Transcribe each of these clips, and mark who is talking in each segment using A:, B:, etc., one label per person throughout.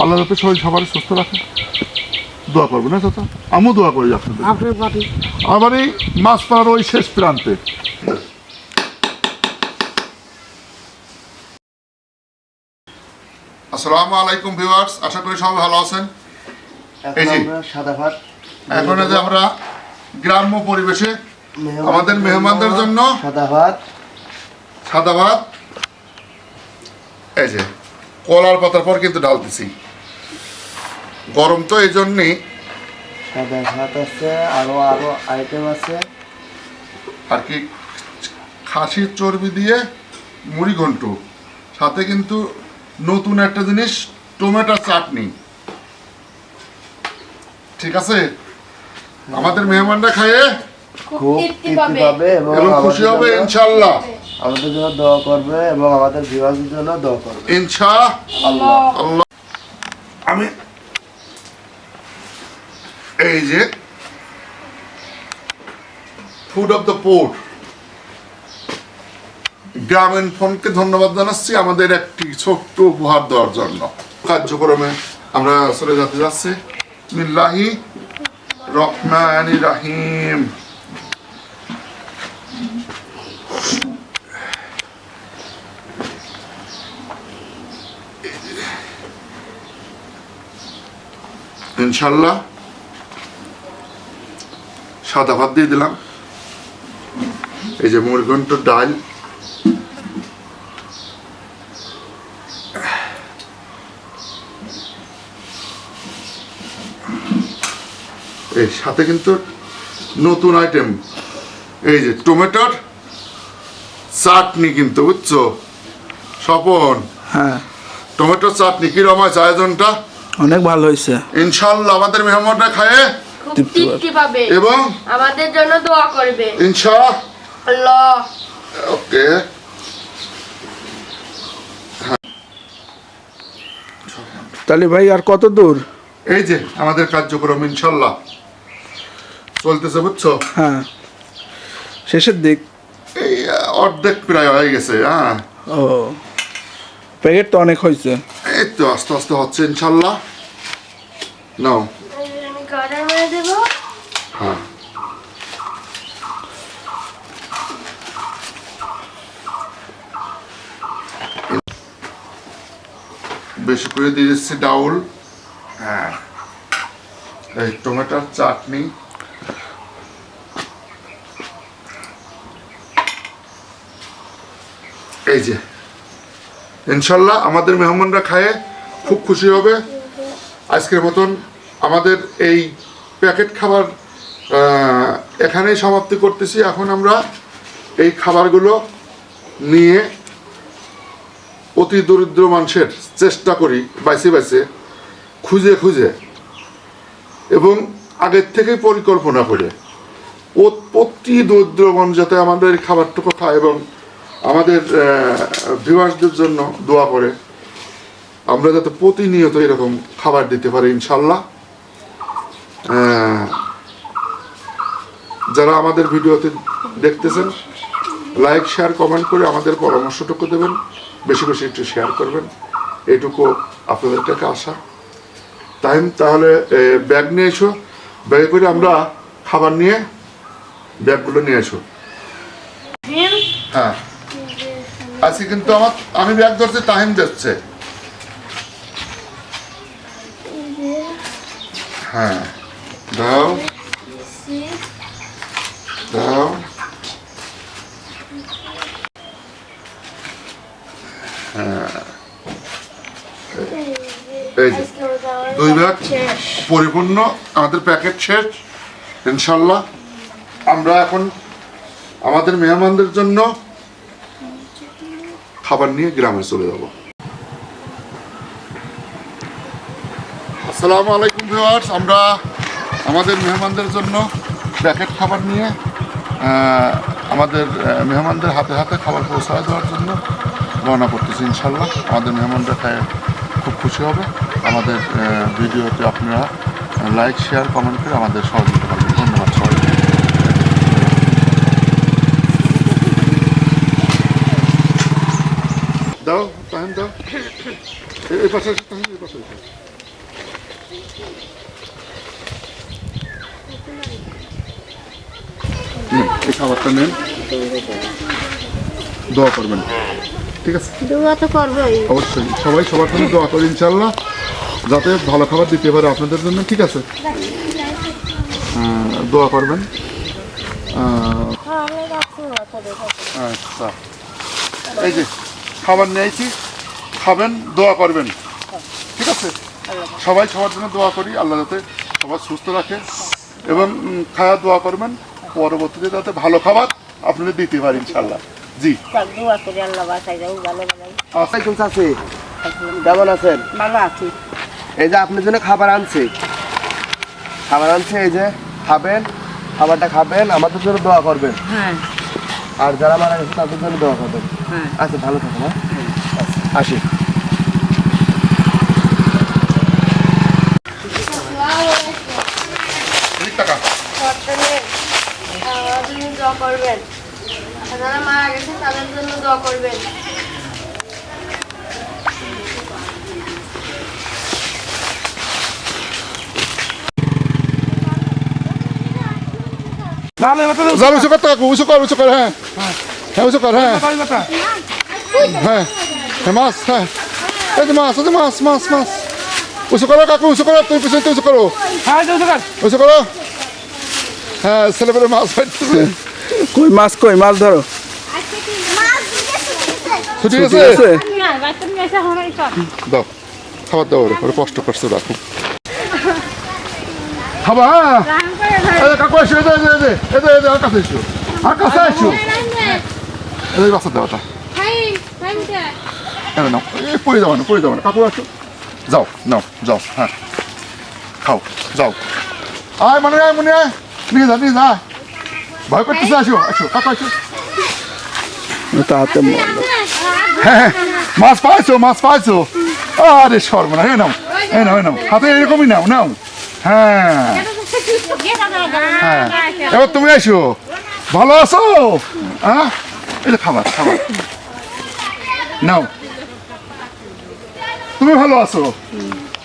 A: আল্লাহ যাতে শরীর সবার সুস্থ রাখে। দোয়া করব না চাচা? আমিও দোয়া করি আপনাদের। আমার এই মাছ পাড়ার ওই শেষ প্রান্তে। আসসালামু আলাইকুম ভিউয়ার্স আশা করি সবাই ভালো আছেন। এই যে।
B: সাদা ভাত
A: এখন যে আমরা গ্রাম্য পরিবেশে আমাদের মেহমানদের জন্য
B: সাদা ভাত।
A: সাদা ভাত। এই যে কলার পাতার পর কিন্তু ডাল দিছি গরম তো এই জন্যেই
B: সাদা ভাত আছে আরও আরও আইটেম আছে।
A: আর কি খাসির চর্বি দিয়ে মুড়ি ঘন্ট। সাথে কিন্তু নতুন একটা জিনিস টমেটো চাটনি। ঠিক আছে? আমাদের মেহমানরা খায়ে
B: খুব তৃপ্তি পাবে। এবং
A: এবং খুশি হবে
B: জন্য-
A: ইনশাল্লাহ
B: আমাদের জন্য দোয়া করবে এবং আমাদের জন্য দোয়া করবে। আল্লাহ।
A: আমি এই যে ফুড অফ দ্য পোর্ট গ্রামীণ ফোনকে ধন্যবাদ জানাচ্ছি, আমাদের একটি ছোট্ট উপহার দেওয়ার জন্য। কার্যক্রমে আমরা চলে যেতে যাচ্ছি। মিল্লাহি রহমানি রাহিম। ইনশাল্লাহ সাদা ভাত দিয়ে দিলাম। এই যে মুরগন্ট ডাল। এই সাথে কিন্তু নতুন আইটেম এই যে টমেটোর চাটনি কিন্তু বুঝছ? স্বপন।
C: হ্যাঁ।
A: টমেটোর চাটনি কিরম আছে আয়োজনটা?
C: অনেক ভালো হয়েছে।
A: ইনশাল্লাহ আমাদের মেহমানরা খায়ে।
C: তৃপ্তি পাবে।
A: এবং?
D: আমাদের জন্য দোয়া করবে।
A: ইনশা
D: আল্লাহ।
A: ওকে।
C: তাহলে ভাই আর কত দূর?
A: এই যে আমাদের কার্যক্রম ইনশাল্লাহ চলতেছে বুঝছ?
C: হ্যাঁ। শেষের দিক।
A: এই অর্ধেক প্রায় হয়ে গেছে হ্যাঁ।
C: ও প্যাকেট তো অনেক হয়েছে।
A: এই তো আস্তে আস্তে হচ্ছে ইনশাল্লাহ নাও
D: আমি কাটার মেরে দেবো
A: হ্যাঁ বেশি করে দিয়ে দিচ্ছি ডাউল। হ্যাঁ। এই টমেটোর চাটনি। এই যে, ইনশাল্লাহ আমাদের মেহমানরা খায়ে খুব খুশি হবে। আজকের মতন আমাদের এই প্যাকেট খাবার এখানেই সমাপ্তি করতেছি। এখন আমরা এই খাবারগুলো নিয়ে অতি দরিদ্র মানুষের চেষ্টা করি, বাইসে বাইসে, খুঁজে খুঁজে এবং আগের থেকেই পরিকল্পনা করে। প্রতি দরিদ্র মানুষ যাতে আমাদের এই খাবারটুকু খায় এবং আমাদের ভিউয়ার্সদের জন্য দোয়া করে। আমরা যাতে প্রতিনিয়ত এরকম খাবার দিতে পারি ইনশাল্লাহ যারা আমাদের ভিডিওতে দেখতেছেন লাইক শেয়ার কমেন্ট করে আমাদের পরামর্শটুকু দেবেন। বেশি বেশি একটু শেয়ার করবেন। এইটুকু আপনাদের কাছে আসা টাইম তাহলে ব্যাগ নিয়ে এসো। ব্যাগে করে আমরা খাবার নিয়ে ব্যাগগুলো নিয়ে এসো। হ্যাঁ। আজকে কিন্তু আমার আমি ব্যাগ ধরছি টাইম দিচ্ছে হ্যাঁ। দাও হ্যাঁ এই যে দুই ব্যাগ পরিপূর্ণ, আমাদের প্যাকেট শেষ, ইনশাল্লাহ। আমরা এখন আমাদের মেহমানদের জন্য খাবার নিয়ে গ্রামে চলে যাব। আসসালামু আলাইকুম ভিউয়ার্স, আমরা আমাদের মেহমানদের জন্য প্যাকেট খাবার নিয়ে আমাদের মেহমানদের হাতে হাতে খাবার পৌঁছায় দেওয়ার জন্য রওনা করতেছি ইনশাল্লাহ। আমাদের মেহমানরা খায়, খুব খুশি হবে। আমাদের ভিডিওতে আপনারা লাইক শেয়ার কমেন্ট করে আমাদের সহযোগিতা করবেন। ধন্যবাদ সবাইকে। দাও টাইম দাও। এই- পাশে এই পাশে এই খাবারটা নেন। দোয়া করবেন। ঠিক আছে?
E: দোয়া তো করবোই।
A: অবশ্যই। সবাই সবার জন্য দোয়া করি ইনশাল্লাহ যাতে ভালো খাবার দিতে পারে আপনাদের জন্য ঠিক আছে? দোয়া করবেন। আচ্ছা। এই যে খাবার নিয়েছি খাবেন দোয়া করবেন। ঠিক আছে? সবাই সবার জন্য দোয়া করি আল্লাহ যাতে সবার সুস্থ রাখে। এবং খাওয়া দোয়া করবেন পরবর্তীতে যাতে ভালো খাবার আপনাদের দিতে পারি ইনশাল্লাহ জি।
B: চাচি। কেমন আছেন?
E: ভালো আছি।
B: এই যে আপনার জন্য খাবার আনছি। খাবার আনছি এই যে খাবেন খাবারটা খাবেন আমাদের জন্য দোয়া করবেন।
E: হ্যাঁ।
B: আর যারা মারা গেছে তাদের জন্য দোয়া করবেন।
E: হ্যাঁ।
B: আচ্ছা ভালো থাকেন হ্যাঁ? আসি।
D: দোয়া করবেন। যারা মারা গেছে তাদের জন্য দোয়া করবেন।
A: যাও উঁচু কর কাকু উঁচু কর উঁচু কর হ্যাঁ। হ্যাঁ উঁচু কর হ্যাঁ। হ্যাঁ হ্যাঁ মাছ হ্যাঁ। এই যে মাছ এই যে মাছ মাছ মাছ। উঁচু করো কাকু উঁচু করো তুমি পিছনে উঁচু করো। উঁচু করো। হ্যাঁ ছেলেপেলে মাছ পাইতেছে।
C: কই মাছ কই? মাছ ধরো।
A: ছুটি
C: আছে?
A: দাও খাবার দাও ওরে কষ্ট করছে রাখো খাবা হ্যাঁ? কাকু এসো এদে এদে এদে এদে এদে আর কাছে এসো আর কাছে এসো এদের বাচ্চা দেওয়াটা নাও এই পড়ে যাও না পড়ে যাও না। কাকু আসো। যাও নাও যাও হ্যাঁ। খাও যাও। আয় মনে আয় মনে আয় নিয়ে যা নিয়ে যা। ভয় করতেছে আসো আসো। কাকু আসো।
C: তাতে মরলো
A: হ্যাঁ মাছ পাইছো মাছ পাইছো। আরে সর্বনা হ্যাঁ নাও এই নাও এই নাও। হাতে এরকমই নাও নাও। হ্যাঁ। হ্যাঁ এবার তুমি এসো ভালো আছো? হ্যাঁ খাবার খাবার। নাও। তুমি ভালো আছো?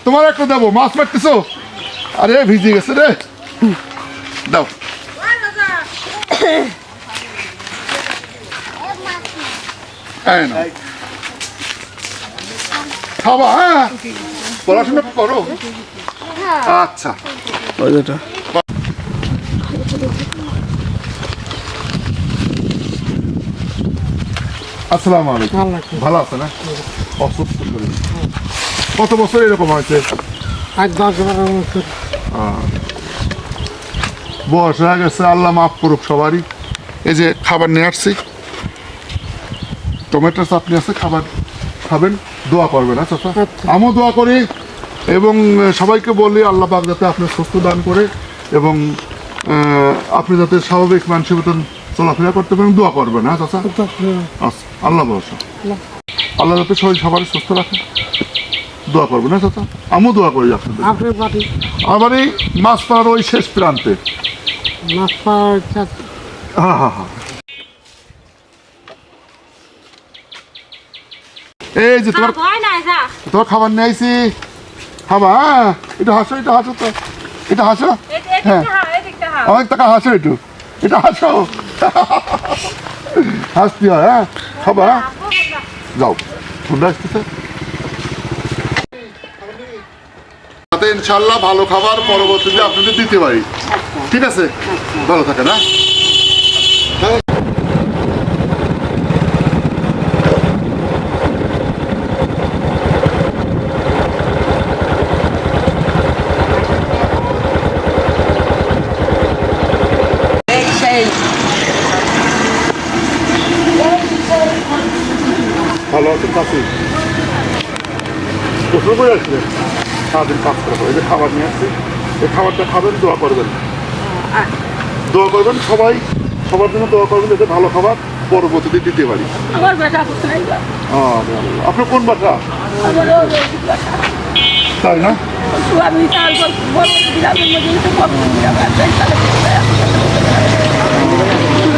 A: তোমার একটা দেবো, মাছ মারতেছো? আরে, ভিজে গেছে রে। দাও। খাবা হ্যাঁ। পড়াশোনা করো। আচ্ছা।
C: ওই যেটা
A: আসসালামু আলাইকুম। ভালো আছে। না অসুস্থ শরীর। কত বছর এরকম হয়েছে?
F: আজ দশ বারো বছর।
A: বয়স হয়ে গেছে আল্লাহ মাফ করুক সবারই। এই যে খাবার নিয়ে আসছি। টমেটো চাটনি আছে খাবার খাবেন দোয়া করবেন। আচ্ছা আচ্ছা। আমিও দোয়া করি। এবং সবাইকে বলি আল্লাহ পাক যাতে আপনি সুস্থ দান করে এবং আপনি যাতে স্বাভাবিক মানুষের মতন চলাফেরা করতে পারেন দোয়া করবেন হ্যাঁ চাচা? আচ্ছা আল্লাহ ভরসা। আল্লাহ যাতে সবাই সবার সুস্থ রাখেন দোয়া করবেন হ্যাঁ চাচা? আমিও দোয়া করি আপনাদের।
F: আপনার
A: আমার এই মাছ পাড়ার ওই শেষ প্রান্তে।
F: মাছ পাওয়া যাচ্ছে
A: হা হা হা। এই যে তোমার তোমার খাবার নিয়ে আইছি। খাবা হ্যাঁ এটা হাসো এটা হাসো তো। এটা হাসো? হ্যাঁ। অনেক টাকা হাসো একটু। এটা হাসো। হাসতে হয় হ্যাঁ। হ্যাঁ? যাও। আসতেছে। ইনশাল্লাহ ভালো খাবার পরবর্তীতে আপনাদের দিতে পারি। ঠিক আছে? ভালো থাকে না ভালো আছেন কাছে গোসল করে আসলে সারাদিন কাজ করা হয় এই যে খাবার নিয়ে আসছি এই খাবারটা খাবেন দোয়া করবেন দোয়া করবেন সবাই সবার জন্য দোয়া করবেন যাতে ভালো খাবার পরবর্তীতে দিতে পারি। আপনার কোন বাসা। তাই না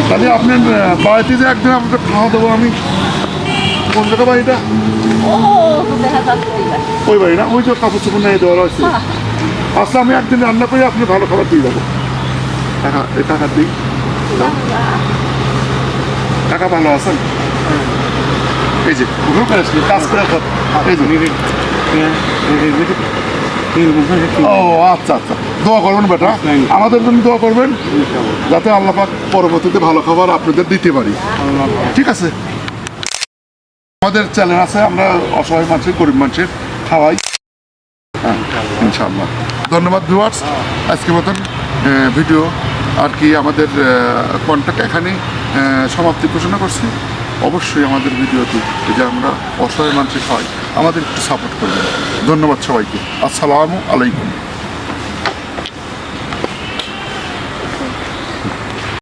E: তাহলে
A: আপনার বাড়িতে যে একদিন আপনাদের খাওয়া দেবো আমি কোন জায়গা বাড়িটা। ওই বাড়ি না? ওই যে কাপড় চোপড় নিয়ে দেওয়া রয়েছে। আচ্ছা আমি একদিন রান্না করে আপনি ভালো খাবার দিয়ে দেবো টাকা এই টাকা দিই। টাকা ভালো আছেন এই যে ঘুরে আসলে কাজ করে খান। এই যে। ও আচ্ছা আচ্ছা। দোয়া করবেন বেটা। আমাদের জন্য দোয়া করবেন যাতে আল্লাহ পাক পরবর্তীতে ভালো খাবার আপনাদের দিতে পারি। ঠিক আছে? আমাদের চ্যানেল আছে, আমরা অসহায় মানুষের, গরিব মানুষের খাওয়াই। হ্যাঁ ধন্যবাদ ভিউয়ার্স আজকে মতন ভিডিও আর কি আমাদের কন্ট্যাক্ট এখানে সমাপ্তি ঘোষণা করছি। অবশ্যই আমাদের ভিডিওটি যে আমরা অসহায় মানুষের খাওয়াই, আমাদের একটু সাপোর্ট করবেন। ধন্যবাদ সবাইকে। আসসালামু আলাইকুম।